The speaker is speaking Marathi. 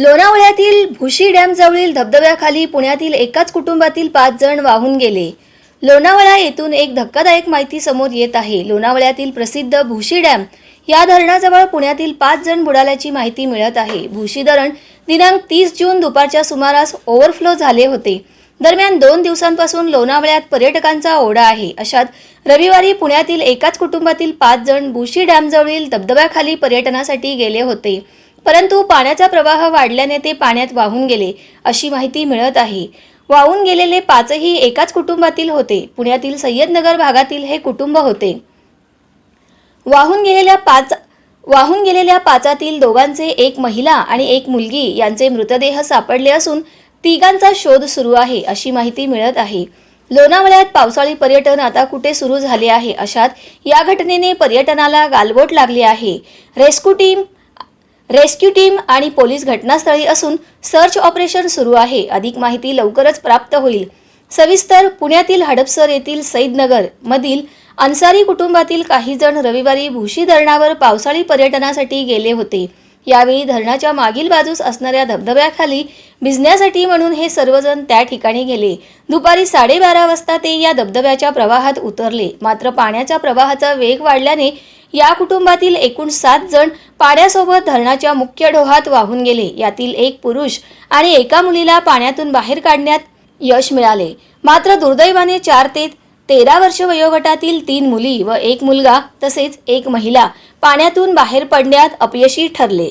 लोणावळ्यातील भुशी डॅमजवळील धबधब्याखाली पुण्यातील एकाच कुटुंबातील पाच जण वाहून गेले. लोणावळा येथून एक धक्कादायक माहिती समोर येत आहे. लोणावळ्यातील प्रसिद्ध भुशी डॅम या धरणाजवळ पुण्यातील पाच जण बुडाल्याची माहिती मिळत आहे. भुशी धरण दिनांक तीस जून दुपारच्या सुमारास ओव्हरफ्लो झाले होते. दरम्यान दोन दिवसांपासून लोणावळ्यात पर्यटकांचा ओढा आहे. अशात रविवारी पुण्यातील एकाच कुटुंबातील पाच जण भुशी डॅमजवळील धबधब्याखाली पर्यटनासाठी गेले होते. परंतु पाण्याचा प्रवाह वाढल्याने ते पाण्यात वाहून गेले अशी माहिती मिळत आहे. वाहून गेलेले पाचही एकाच कुटुंबातील होते. पुण्यातील सय्यदनगर भागातील हे कुटुंब होते. वाहून गेलेल्या पाच वाहून गेलेल्या पाचातील दोघांचे एक महिला आणि एक मुलगी यांचे मृतदेह सापडले असून तिघांचा शोध सुरू आहे अशी माहिती मिळत आहे. लोणावळ्यात पावसाळी पर्यटन आता कुठे सुरू झाले आहे अशात या घटनेने पर्यटनाला गालबोट लागले आहे. रेस्क्यू टीम रेस्क्यू टीम आणि पोलीस घटनास्थळी असून सर्च ऑपरेशन सुरू आहे. अधिक माहिती लवकरच प्राप्त होईल. सविस्तर पुण्यातील हडपसर येथील सईदनगर मधील अन्सारी कुटुंबातील काही जण रविवारी भुशी धरणावर पावसाळी पर्यटनासाठी गेले होते. यावेळी धरणाच्या मागील बाजूस असणाऱ्या धबधब्याखाली भिजण्यासाठी म्हणून हे सर्वजण त्या ठिकाणी गेले. दुपारी साडेबारा वाजता ते या धबधब्याच्या प्रवाहात उतरले. मात्र पाण्याच्या प्रवाहाचा वेग वाढल्याने या कुटुंबातील एकूण सात जण पाण्यासोबत धरणाच्या मुख्य डोहात वाहून गेले. यातील एक पुरुष आणि एका मुलीला पाण्यातून बाहेर काढण्यात यश मिळाले. मात्र दुर्दैवाने चार ते तेरा वर्ष वयोगटातील तीन मुली व एक मुलगा तसेच एक महिला पाण्यातून बाहेर पडण्यात अपयशी ठरले.